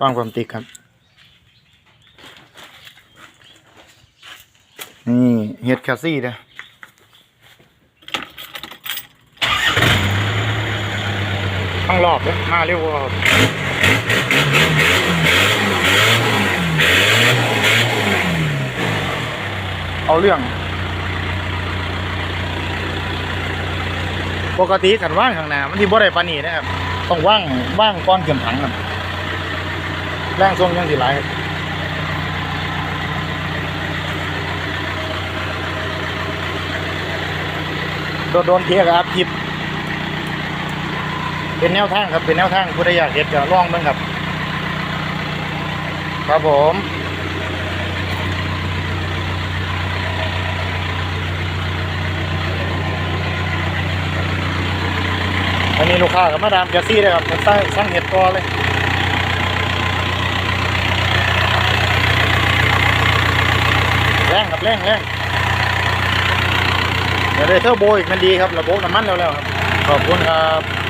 ฟังความติกครับ นี่เห็ดแคลซี่เด้อข้งรอบเด้อมาเร็วกว่าครับเอาเรื่อง ปกติขันว่างข้างหน้ามันที่บ่ได้ปานนี้นะครับ ต้องว่างว่างก้อนเกินถังครับ แรงทรงยังสิหลายครับโดนโดนเทียกับอัพคลิปเป็นแนวทางครับ เป็นแนวทางผู้ใดอยากเห็นก็ลองเบิ่งครับ ครับผมอันนี้ลูกค้ากับมาดามแกซี่เลยครับจะสร้างสร้างเห็ดกอเลย แรง ครับแรงแรงเดี๋ยวได้เทอร์โบอีกมันดีครับระบบน้ำมันแล้วแล้วครับขอบคุณครับ